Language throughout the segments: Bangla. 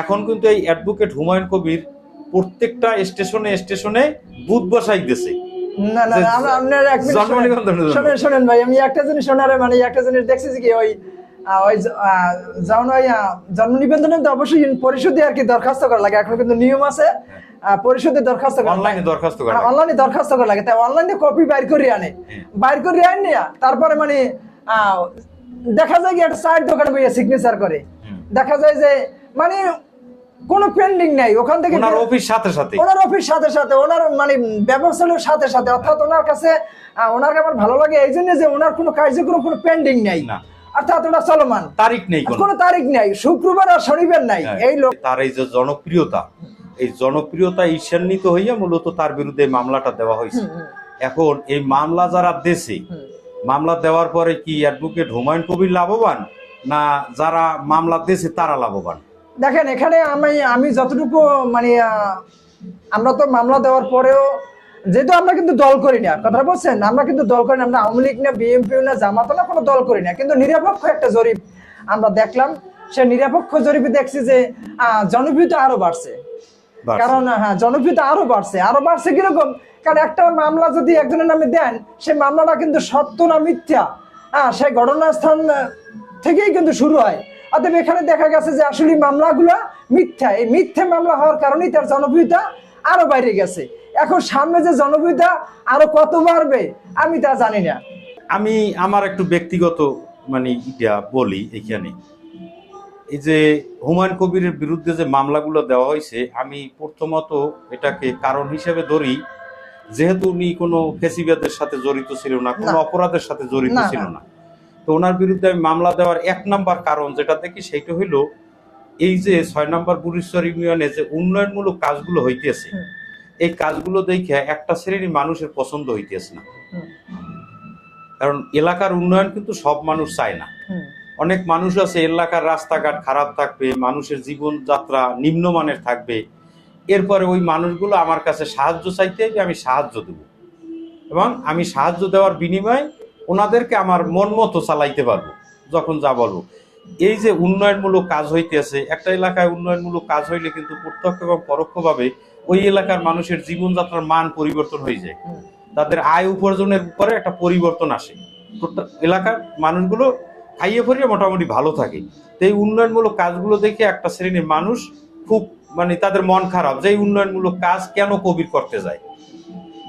এখন কিন্তু এই অ্যাডভোকেট হুমায়ুন কবির প্রত্যেকটা স্টেশনে স্টেশনে বুথ বসাই দিয়েছে না না আপনার এক মিনিট শোনেন। শোনেন শোনেন ভাই আমি একটা জিনিস শোনারে মানে একটা জিনিস দেখছি কি ওই ওই যেমন ওই জন্ম নিবন্ধনে তো অবশ্যই পরিশোধে আর কি দরখাস্ত করা লাগে। এখন কিন্তু নিয়ম আছে পরিশোধে দরখাস্ত করা অনলাইনে দরখাস্ত করা অনলাইনে দরখাস্ত করা লাগে। তাই অনলাইনে কপি বাইর করে আনে। বাইর করে আনে তারপরে মানে দেখা যায় কি একটা চায়ের দোকানে সিগনেচার করে। দেখা যায় যে মানে কোনো পেন্ডিং নাই ওখান থেকে ওনার অফিস সাথে সাথে। ওনার অফিস সাথে সাথে ওনার মানে ব্যবসার সাথে সাথে অর্থাৎ ওনার কাছে ওনাকে আমার ভালো লাগে এই জন্য যে ওনার কোনো কার্যক্রম কোনো পেন্ডিং নাই। না। অর্থাৎ ওটা চলমান। তারিখ নেই কোনো। কোনো তারিখ নাই শুক্রবার আর শনিবার নাই। হ্যাঁ। এই লোক তার এই যে জনপ্রিয়তা এই জনপ্রিয়তা ঈর্ষান্বিত হইয়া মূলত তার বিরুদ্ধে মামলাটা দেওয়া হয়েছে এখন এই মামলা যারা দেশে মামলা দেওয়ার পরে কি অ্যাডভোকেট হুমায়ুন কবির লাভবান? না যারা মামলা দেশে তারা লাভবান? দেখেন এখানে আমি আমি যতটুকু মানে আমরা তো মামলা দেওয়ার পরেও যেহেতু আমরা কিন্তু দল করি না কথা বলছেন আমরা কিন্তু দল করি না আমরা আওয়ামী লীগ না বিএনপি না জামাত না কোনো দল করি না। কিন্তু নিরপেক্ষ একটা জরিপ আমরা দেখলাম। সে নিরপেক্ষ জরিপে দেখছি যে আহ, জনপ্রিয়তা আরও বাড়ছে। কারণ হ্যাঁ জনপ্রিয়তা আরও বাড়ছে। আরও বাড়ছে কীরকম? কারণ একটা মামলা যদি একজনের নামে দেন সেই মামলাটা কিন্তু সত্য না মিথ্যা। হ্যাঁ সেই ঘটনাস্থান থেকেই কিন্তু শুরু হয়। অতএব এখানে দেখা গেছে যে আসলে মামলাগুলো মিথ্যা। এই মিথ্যা মামলা হওয়ার কারণেই তার জনপ্রিয়তা আরও বাইরে গেছে। এখন সামনে যে জনপ্রিয়তা আরও কত বাড়বে আমি তা জানি না। আমি আমার একটু ব্যক্তিগত মানে ইটা বলি এখানে। এই যে হুমায়ুন কবিরের বিরুদ্ধে যে মামলাগুলো দেওয়া হয়েছে আমি প্রথমত এটাকে কারণ হিসেবে ধরি যেহেতু উনি কোনো ফেসিবাদের সাথে জড়িত ছিল না কোনো অপরাধের সাথে জড়িত ছিল না। তো ওনার বিরুদ্ধে আমি মামলা দেওয়ার এক নাম্বার কারণ যেটা দেখি সেইটা হইল এই যে ছয় নাম্বার বুড়িশ্বর ইউনিয়নে যে উন্নয়নমূলক কাজগুলো হইতেছে এই কাজগুলো দেখে একটা শ্রেণির মানুষের পছন্দ হইতেছে না। কারণ এলাকার উন্নয়ন কিন্তু সব মানুষ চায় না। অনেক মানুষ আছে এলাকার রাস্তাঘাট খারাপ থাকবে মানুষের জীবনযাত্রা নিম্নমানের থাকবে। এরপরে ওই মানুষগুলো আমার কাছে সাহায্য চাইতে যে আমি সাহায্য দেব। এবং আমি সাহায্য দেওয়ার বিনিময়ে ওনাদেরকে আমার মন মতো চালাইতে পারব যখন যা বলব। এই যে উন্নয়নমূলক কাজ হইতেছে একটা এলাকায় উন্নয়নমূলক কাজ হইলে কিন্তু প্রত্যক্ষ এবং পরোক্ষভাবে ওই এলাকার মানুষের জীবনযাত্রার মান পরিবর্তন হয়ে যায়। তাদের আয় উপার্জনের উপরে একটা পরিবর্তন আসে। এলাকার মানুষগুলো খাইয়ে ফরিয়ে মোটামুটি ভালো থাকে। তো এই উন্নয়নমূলক কাজগুলো দেখে একটা শ্রেণির মানুষ খুব মানে তাদের মন খারাপ যে এই উন্নয়নমূলক কাজ কেন কবির করতে যায়?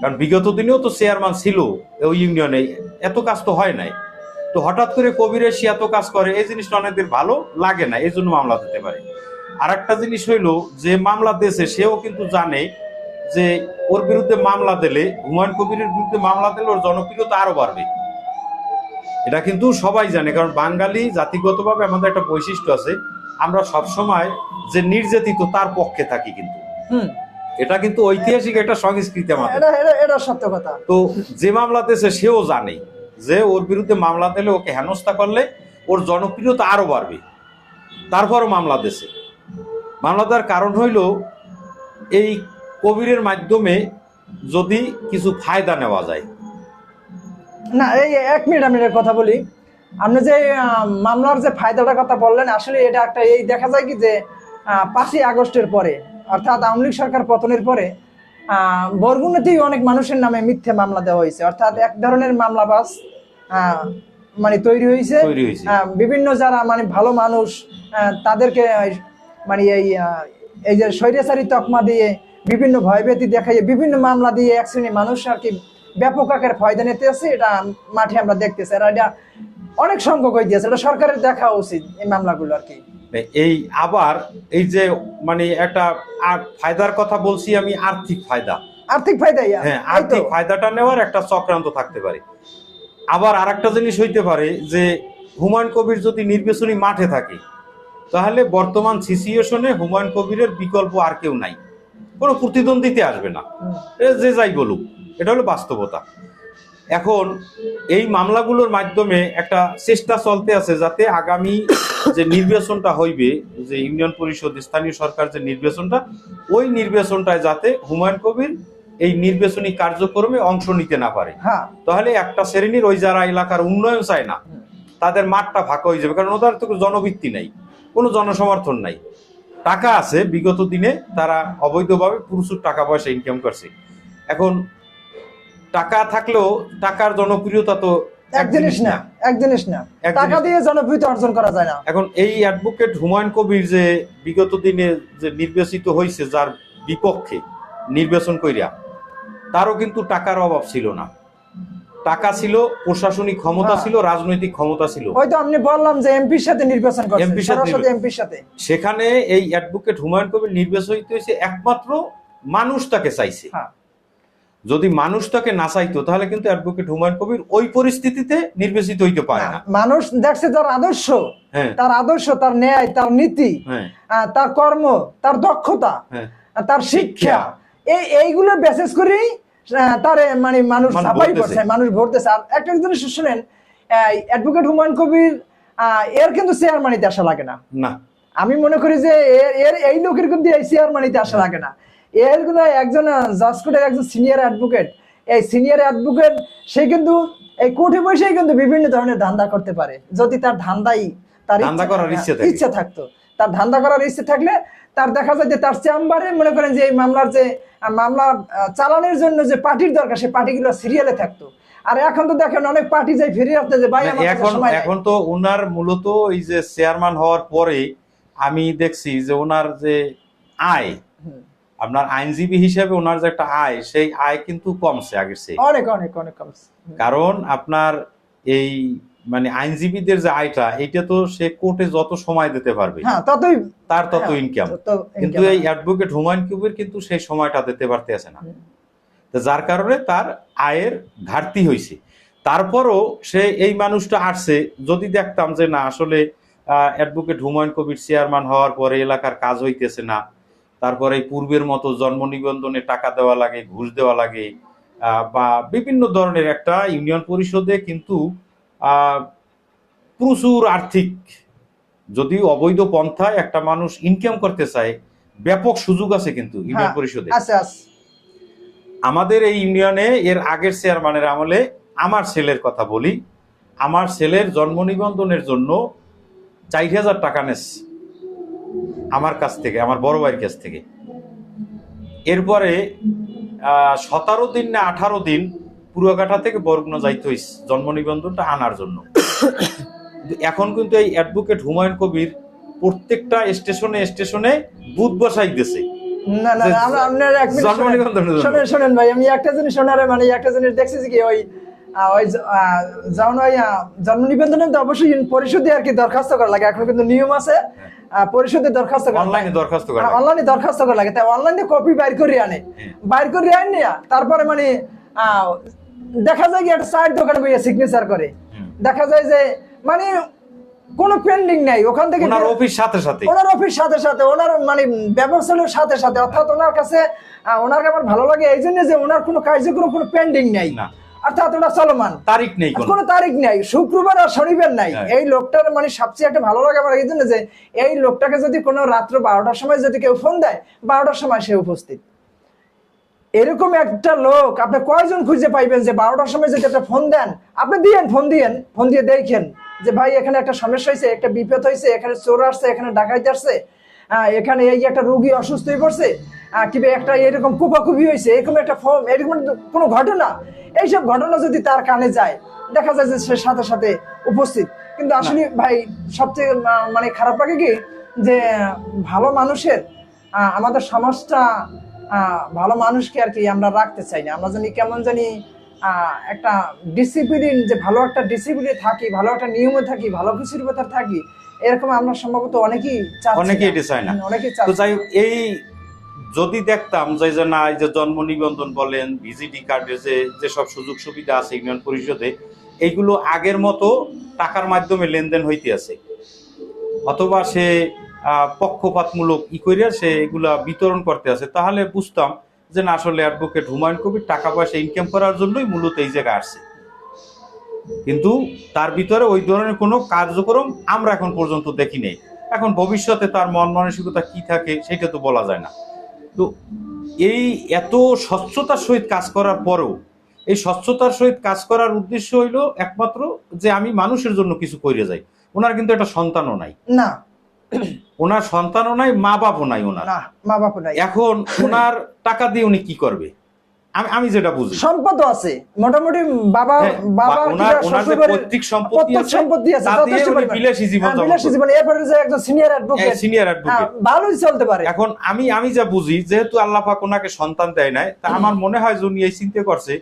কারণ বিগত দিনেও তো চেয়ারম্যান ছিল ওই ইউনিয়নে এত কাজ তো হয় নাই। তো হঠাৎ করে কবির এসে এত কাজ করে এই জিনিসটা অনেকদের ভালো লাগে না এই জন্য মামলা দিতে পারে। আর একটা জিনিস হইল যে মামলা দিয়েছে সেও কিন্তু জানে যে ওর বিরুদ্ধে মামলা দিলে হুমায়ুন কবিরের বিরুদ্ধে মামলা দিলে ওর জনপ্রিয়তা আরও বাড়বে। এটা কিন্তু সবাই জানে কারণ বাঙালি জাতিগতভাবে আমাদের একটা বৈশিষ্ট্য আছে। আমরা সব সময় যে নির্যাতিত তার পক্ষে থাকি কিন্তু। হুম, এটা কিন্তু ঐতিহাসিক একটা সংস্কৃতি আমাদের। এটা সত্য কথা। তো যে মামলা দিয়েছে সেও জানে যে ওর বিরুদ্ধে মামলা দিলে ওকে হেনস্থা করলে ওর জনপ্রিয়তা আরও বাড়বে। তারপরও মামলা দিয়েছে। মামলা দেওয়ার কারণ হইল এই কবিরের মাধ্যমে যদি কিছু ফায়দা নেওয়া যায়। না এই এক মিনিট আমি কথা বলি। আপনি যে মামলার যে ফায়দাটার কথা বললেন আসলে এটা একটা এই দেখা যায় কি যে পাঁচই আগস্টের পরে অর্থাৎ আওয়ামী লীগ সরকার পতনের পরে বরগুনাতেই অনেক মানুষের নামে মিথ্যে মামলা দেওয়া হয়েছে। অর্থাৎ এক ধরনের মামলাবাজ মানে তৈরি হয়েছে। বিভিন্ন যারা মানে ভালো মানুষ তাদেরকে মানে এই এই যে স্বৈরাচারী তকমা দিয়ে বিভিন্ন ভয়ভীতি দেখাইয়ে বিভিন্ন মামলা দিয়ে এক শ্রেণি মানুষ আর কি ব্যাপক আকারে ফয়দা নিতে আছে এটা মাঠে আমরা দেখতেছি। আর এটা অনেক সংখ্যক হয়ে দিয়েছে এটা সরকারের দেখা উচিত এই মামলাগুলো আর কি। এই আবার এই যে মানে একটা আর ফায়দার কথা বলছি আমি আর্থিক ফায়দা। আর্থিক ফায়দা হ্যাঁ আর্থিক ফায়দাটা নেওয়ার একটা চক্রান্ত থাকতে পারে। আবার আরেকটা জিনিস হইতে পারে যে হুমায়ুন কবির যদি নির্বাচনী মাঠে থাকে তাহলে বর্তমান সিচুয়েশনে হুমায়ুন কবিরের বিকল্প আর কেউ নাই। কোনো প্রতিদ্বন্দ্বিতে আসবে না। এ যে যাই বলুক এটা হলো বাস্তবতা। এখন এই মামলাগুলোর মাধ্যমে একটা চেষ্টা চলতে আছে যাতে আগামী যে নির্বাচনটা হইবে যে ইউনিয়ন পরিষদ স্থানীয় সরকার যে নির্বাচনটা ওই নির্বাচনটায় যাতে হুমায়ুন কবির এই নির্বাচনী কার্যক্রমে অংশ নিতে না পারে। হ্যাঁ। তাহলে একটা শ্রেণির ওই যারা এলাকার উন্নয়ন চায় না তাদের মাঠটা ফাঁকা হয়ে যাবে কারণ ওদের তো জনভিত্তি নাই কোনো জনসমর্থন নাই। টাকা আছে বিগত দিনে তারা অবৈধভাবে প্রচুর টাকা পয়সা ইনকাম করছে। এখন টাকা থাকলেও টাকার জনপ্রিয়তা তো এক জিনিস না এক জিনিস না। টাকা দিয়ে জনপ্রিয়তা অর্জন করা যায় না। এখন এই অ্যাডভোকেট হুমায়ুন কবির যে বিগত দিনে যে নির্বাচিত হয়েছে যার বিপক্ষে নির্বাচন কইরা তারও কিন্তু টাকার অভাব ছিল না। টাকা ছিল প্রশাসনিক ক্ষমতা হ্যাঁ। ছিল রাজনৈতিক ক্ষমতা ছিল। হয়তো আপনি বললাম যে এমপির সাথে নির্বাচন করছেন MP র সাথে এমপির সাথে। সেখানে এই অ্যাডভোকেট হুমায়ুন কবির নির্বাচিত হয়েছে একমাত্র মানুষ তাকে চাইছে। হ্যাঁ। যদি মানুষ তাকে না চাইতো তাহলে কিন্তু অ্যাডভোকেট হুমায়ুন কবির ওই পরিস্থিতিতে নির্বাচিত হইতে পারে না মানুষ দেখছে তার আদর্শ হ্যাঁ। তার আদর্শ তার ন্যায় তার নীতি হ্যাঁ। তার কর্ম তার দক্ষতা হ্যাঁ। তার শিক্ষা এই এইগুলো বেসেস করেই তারে মানে মানুষ সাফাই করছে মানুষ ভোট দিচ্ছে আর একটা জিনিস শুনেন অ্যাডভোকেট হুমায়ুন কবির এর কিন্তু চেয়ারমানিতে আসা লাগে না। না। আমি মনে করি যে এর এই লোকের কিন্তু এই চেয়ারমানিতে আসা লাগে না। কিন্তু একজন জাজ কোর্টের একজন সিনিয়র অ্যাডভোকেট এই সিনিয়র অ্যাডভোকেট সে কিন্তু এই কোর্টে বসেই কিন্তু বিভিন্ন ধরনের ধান্দা করতে পারে। যদি তার ধান্দাই তার ধান্দা ইচ্ছা থাকতো। তার ধান্দা করার ইচ্ছে থাকলে তার দেখা যায় যে তার চেম্বারে মনে করেন যে এই মামলার যে মামলা চালানোর জন্য যে পার্টির দরকার সেই পার্টিগুলো সিরিয়ালে থাকতো। আর এখন তো দেখেন অনেক পার্টি যাই ফিরে আসতে যে ভাই এখন এখন তো ওনার মূলত এই যে চেয়ারম্যান হওয়ার পরে আমি দেখছি যে ওনার যে আয়। আপনার আইনজীবী হিসেবে ওনার যে একটা আয় সেই আয় কিন্তু কমছে আগের চেয়ে। অনেক অনেক অনেক কম কারণ আপনার এই মানে আইনজীবীদের যে আয়টা এটা তো সে কোর্টে যত সময় দিতে পারবে হ্যাঁ ততই তার তত হ্যাঁ, ইনকাম কিন্তু এই অ্যাডভোকেট হুমায়ুন কিউবের কিন্তু সেই সময়টা দিতে পারতেছে না। তো যার কারণে তার আয়ের ঘাটতি হয়েছে। তারপরও সে এই মানুষটা আসছে যদি দেখতাম যে না আসলে অ্যাডভোকেট হুমায়ুন কবির চেয়ারম্যান হওয়ার পরে এলাকার কাজ হইতেছে না তারপরে এই পূর্বের মতো জন্ম নিবন্ধনে টাকা দেওয়া লাগে ঘুষ দেওয়া লাগে বা বিভিন্ন ধরনের একটা ইউনিয়ন পরিষদে কিন্তু প্রচুর আর্থিক যদি অবৈধ পন্থায় একটা মানুষ ইনকাম করতে চায় ব্যাপক সুযোগ আছে কিন্তু ইউনিয়ন হ্যাঁ, পরিষদে। আমাদের এই ইউনিয়নে এর আগের চেয়ারম্যানের আমলে আমার ছেলের কথা বলি আমার ছেলের জন্ম নিবন্ধনের জন্য চার হাজার টাকা নেস আমার কাছ থেকে আমার বড় ভাইয়ের কাছ থেকে। এরপরে সতেরো দিন না আঠারো দিন পুরোঘাটা থেকে বরগুনা যাইতে হইস জন্ম নিবন্ধনটা আনার জন্য। এখন কিন্তু এই অ্যাডভোকেট হুমায়ুন কবির প্রত্যেকটা স্টেশনে স্টেশনে বুথ বসাই দিছে। না না যে আপনার এক মিনিট জন্ম শোনেন। ভাই আমি একটা জিনিস শোনারে মানে একটা জিনিস দেখছি কি ওই ওই যেমন ওই জন্ম নিবন্ধনে তো অবশ্যই পরিশোধে আর কি দরখাস্ত করা লাগে। এখন কিন্তু নিয়ম আছে। আহ, পরিশোধে দরখাস্ত অনলাইনে দরখাস্ত করা। অনলাইনে দরখাস্ত করা লাগে। তাই অনলাইনে কপি বাইর করে আনে। বাইর করে আনে তারপরে মানে দেখা যায় কি একটা চায়ের দোকানে বইয়া সিগনেচার করে। দেখা যায় যে মানে কোনো পেন্ডিং নাই। ওখান থেকে ওনার অফিস সাথে সাথে। ওনার অফিস সাথে সাথে। ওনার মানে ব্যবসার সাথে সাথে। অর্থাৎ ওনার কাছে ওনার আমার ভালো লাগে। এই জন্য যে ওনার কোনো কার্যক্রম কোনো পেন্ডিং নাই। না। অর্থাৎ ওটা চলমান। তারিখ নেই কোনো। তারিখ নাই শুক্রবার আর শনিবার নাই। হ্যাঁ। এই লোকটার মানে সবচেয়ে একটা ভালো লাগে আমার এই জন্য যে এই লোকটাকে যদি কোনো রাত্র বারোটার সময় যদি কেউ ফোন দেয় বারোটার সময় সে উপস্থিত। এরকম একটা লোক আপনি কয়জন খুঁজে পাইবেন যে বারোটার সময় যদি একটা ফোন দেন? আপনি দিয়েন ফোন দিয়েন ফোন দিয়ে দেখেন যে ভাই এখানে একটা সমস্যা হয়েছে একটা বিপদ হয়েছে এখানে চোর আসছে এখানে ডাকাইতে আসছে এখানে এই একটা রুগী অসুস্থ হয়ে পড়ছে। কিংবা একটা এরকম কুপাকুপি হয়েছে এরকম একটা ফোন এরকম কোনো ঘটনা? এইসব ঘটনা যদি তার কানে যায় দেখা যায় যে সে সাথে সাথে উপস্থিত। কিন্তু আসলে ভাই সবচেয়ে মানে খারাপ লাগে কি? যে ভালো মানুষের আমাদের সমাজটা ভালো মানুষকে আর কি আমরা রাখতে চাই না। আমরা জানি কেমন জানি একটা ডিসিপ্লিন যে ভালো একটা ডিসিপ্লিনে থাকি ভালো একটা নিয়মে থাকি ভালো কিছুর ভেতর থাকি এরকম আমরা সম্ভবত অনেকেই অনেকেই। এটা চায় না। অনেকেই তো যাই এই যদি দেখতাম যে যে না এই যে জন্ম নিবন্ধন বলেন ভিজিটি কার্ডের যে যেসব সুযোগ সুবিধা আছে ইউনিয়ন পরিষদে, এইগুলো আগের মতো টাকার মাধ্যমে লেনদেন হইতে আছে। অথবা সে পক্ষপাতমূলক ই করিয়া সে এগুলা বিতরণ করতে আছে। তাহলে বুঝতাম যে না, আসলে অ্যাডভোকেট হুমায়ুন কবির টাকা পয়সা ইনকাম করার জন্যই মূলত এই জায়গায় আসছে। কিন্তু তার ভিতরে ওই ধরনের কোনো কার্যক্রম আমরা এখন পর্যন্ত দেখি নেই। এখন ভবিষ্যতে তার মন মানসিকতা কি থাকে, সেটা তো বলা যায় না। তো এই এত স্বচ্ছতার সহিত কাজ করার পরেও এই স্বচ্ছতার সহিত কাজ করার উদ্দেশ্য হইল একমাত্র যে আমি মানুষের জন্য কিছু করে যাই। ওনার কিন্তু একটা সন্তানও নাই। না। ওনার সন্তানও নাই মা বাপও নাই ওনার। না মা বাপ নাই। এখন ওনার টাকা দিয়ে উনি কি করবে? আমি আমি যেটা বুঝি। সম্পদ আছে। মোটামুটি বাবা হ্যাঁ, বাবা পৈতৃক সম্পত্তি আছে সম্পত্তি আছে তা যথেষ্ট বিলাসী জীবন হ্যাঁ, বিলাসী জীবন এরপরে যে একজন সিনিয়র অ্যাডভোকেট সিনিয়র অ্যাডভোকেট ভালোই চলতে পারে। এখন আমি আমি যা বুঝি যেহেতু আল্লাহ পাক ওনাকে সন্তান দেয় নাই তা আমার মনে হয় যে উনি এই চিন্তা করছে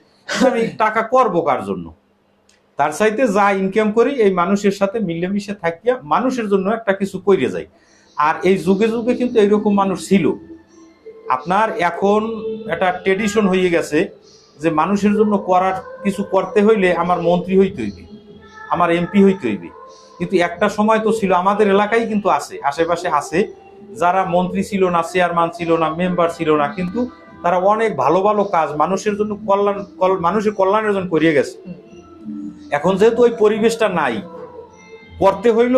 আমি টাকা করব কার জন্য? তার চাইতে যা ইনকাম করি এই মানুষের সাথে মিলেমিশে থাকিয়া মানুষের জন্য একটা কিছু কইরে যাই। আর এই যুগে যুগে কিন্তু এইরকম মানুষ ছিল। আপনার এখন একটা ট্রেডিশন হয়ে গেছে যে মানুষের জন্য করার কিছু করতে হইলে আমার মন্ত্রী হইতে হইবে, আমার এমপি হইতে হইবে। কিন্তু একটা সময় তো ছিল, আমাদের এলাকায় কিন্তু আছে, আশেপাশে আছে। যারা মন্ত্রী ছিল না চেয়ারম্যান ছিল না মেম্বার ছিল না, কিন্তু তারা অনেক ভালো ভালো কাজ মানুষের জন্য কল্যাণ মানুষের কল্যাণের জন্য করিয়ে গেছে। এখন যেহেতু ওই পরিবেশটা নাই, করতে হইল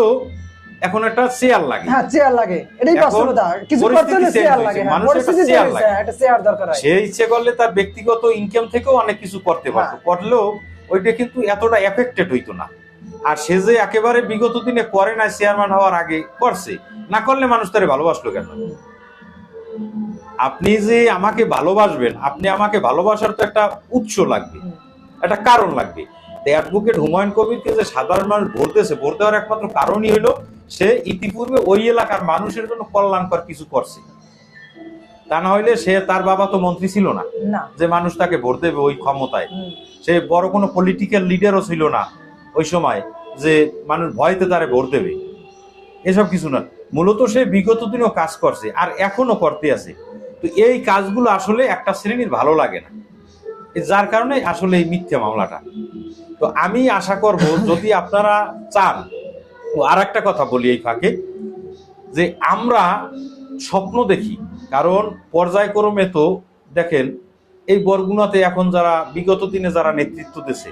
এখন একটা চেয়ার লাগে। হ্যাঁ চেয়ার লাগে। এটাই বাস্তবতা। কিছু করতে হলে চেয়ার লাগে। হ্যাঁ, মানুষের একটা চেয়ার লাগে। একটা চেয়ার দরকার হয়। সে ইচ্ছে করলে তার ব্যক্তিগত ইনকাম থেকেও অনেক কিছু করতে পারতো। হ্যাঁ। করলেও ওইটা কিন্তু এতটা এফেক্টেড হইতো না। আর সে যে একেবারে বিগত দিনে করে না চেয়ারম্যান হওয়ার আগে করছে। না করলে মানুষ তারে ভালোবাসলো কেন? আপনি যে আমাকে ভালোবাসবেন আপনি আমাকে ভালোবাসার তো একটা উৎস লাগবে একটা কারণ লাগবে। অ্যাডভোকেট হুমায়ুন কবিরকে যে সাধারণ মানুষ ভরতেছে ভরতে হওয়ার একমাত্র কারণই হলো সে ইতিপূর্বে ওই এলাকার মানুষের জন্য কল্যাণকর কিছু করছে। তা না হইলে সে তার বাবা তো মন্ত্রী ছিল না। যে মানুষ তাকে ভোট দেবে ওই ক্ষমতায়। সে বড় কোনো পলিটিক্যাল লিডারও ছিল না ওই সময় যে মানুষ ভয়তে তারে ভোট দেবে। এসব কিছু না। মূলত সে বিগত দিনও কাজ করছে আর এখনও করতে আছে। তো এই কাজগুলো আসলে একটা শ্রেণির ভালো লাগে না। যার কারণে আসলে এই মিথ্যা মামলাটা। তো আমি আশা করব যদি আপনারা চান ও আর একটা কথা বলি এই ফাঁকে যে আমরা স্বপ্ন দেখি কারণ পর্যায়ক্রমে তো দেখেন এই বরগুনাতে এখন যারা বিগত দিনে যারা নেতৃত্ব দিছে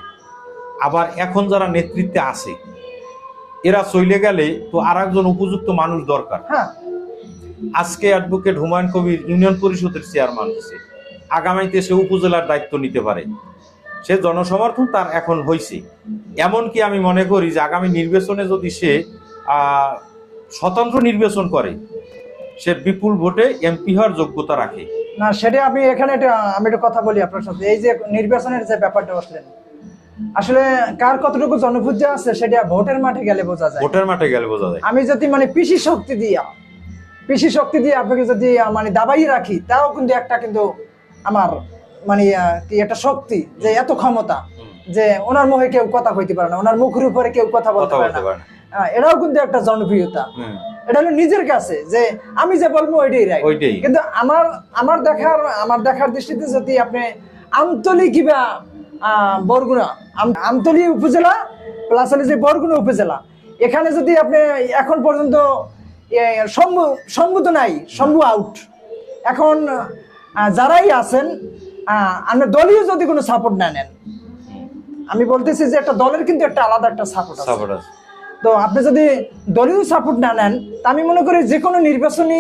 আবার এখন যারা নেতৃত্বে আছে এরা চলে গেলে তো আর একজন উপযুক্ত মানুষ দরকার। হ্যাঁ। আজকে অ্যাডভোকেট হুমায়ুন কবির ইউনিয়ন পরিষদের চেয়ারম্যান হয়েছে আগামীতে সে উপজেলার দায়িত্ব নিতে পারে। সে জনসমর্থন তার এখন হয়েছে এমনকি আমি মনে করি যে আগামী নির্বাচনে যদি সে স্বতন্ত্র নির্বাচন করে সে বিপুল ভোটে এমপি হওয়ার যোগ্যতা রাখে। না সেটা আমি এখানে একটা আমি একটা কথা বলি আপনার সাথে। এই যে নির্বাচনের যে ব্যাপারটা বসলেন আসলে কার কতটুকু জনভুজ্য আছে সেটা ভোটের মাঠে গেলে বোঝা যায়। ভোটের মাঠে গেলে বোঝা যায়। আমি যদি মানে পিসি শক্তি দিয়া পিসি শক্তি দিয়ে আপনাকে যদি মানে দাবাই রাখি তাও কিন্তু একটা কিন্তু আমার মানে কি একটা শক্তি যে এত ক্ষমতা যে ওনার মুখে কেউ কথা কইতে পারে না ওনার মুখের উপরে কেউ কথা বলতে পারে না। এটাও কিন্তু একটা জনপ্রিয়তা। এটা হলো নিজের কাছে যে আমি যে বলব ওইটাই রাইট কিন্তু আমার আমার দেখার আমার দেখার দৃষ্টিতে যদি আপনি আমতলি কিবা বরগুনা আম- আমতলি উপজেলা প্লাস হলে যে বরগুনা উপজেলা। এখানে যদি আপনি এখন পর্যন্ত শম্ভু শম্ভু তো নাই শম্ভু আউট এখন যারাই আছেন আপনি দলীয় যদি কোনো সাপোর্ট না নেন আমি বলতেছি যে একটা দলের কিন্তু একটা আলাদা একটা সাপোর্ট আছে। সাপোর্ট আছে। তো আপনি যদি দলীয় সাপোর্ট না নেন তা আমি মনে করি যে কোনো নির্বাচনী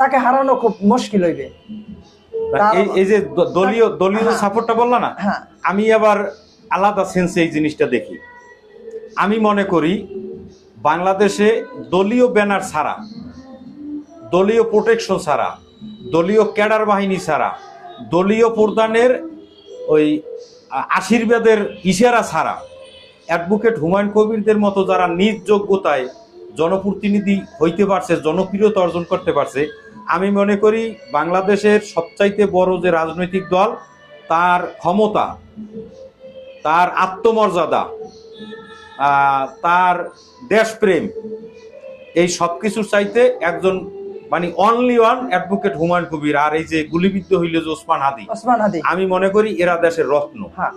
তাকে হারানো খুব মুশকিল হইবে। এই এই যে দলীয় দলীয় হ্যাঁ। সাপোর্টটা বললা না হ্যাঁ। আমি আবার আলাদা সেন্সে এই জিনিসটা দেখি। আমি মনে করি বাংলাদেশে দলীয় ব্যানার ছাড়া দলীয় প্রোটেকশন ছাড়া দলীয় ক্যাডার বাহিনী ছাড়া দলীয় প্রদানের ওই আশীর্বাদের ইশারা ছাড়া অ্যাডভোকেট হুমায়ুন কবিরদের মতো যারা নিজ যোগ্যতায় জনপ্রতিনিধি হইতে পারছে, জনপ্রিয়তা অর্জন করতে পারছে, আমি মনে করি বাংলাদেশের সবচাইতে বড় যে রাজনৈতিক দল, তার ক্ষমতা, তার আত্মমর্যাদা তার দেশপ্রেম, এই সব কিছুর চাইতে একজন মানে only one advocate Humayun Kabir আর এই যে গুলিবিদ্ধ হইল যে ওসমান হাদি ওসমান হাদি। আমি মনে করি এরা দেশের রত্ন। হ্যাঁ।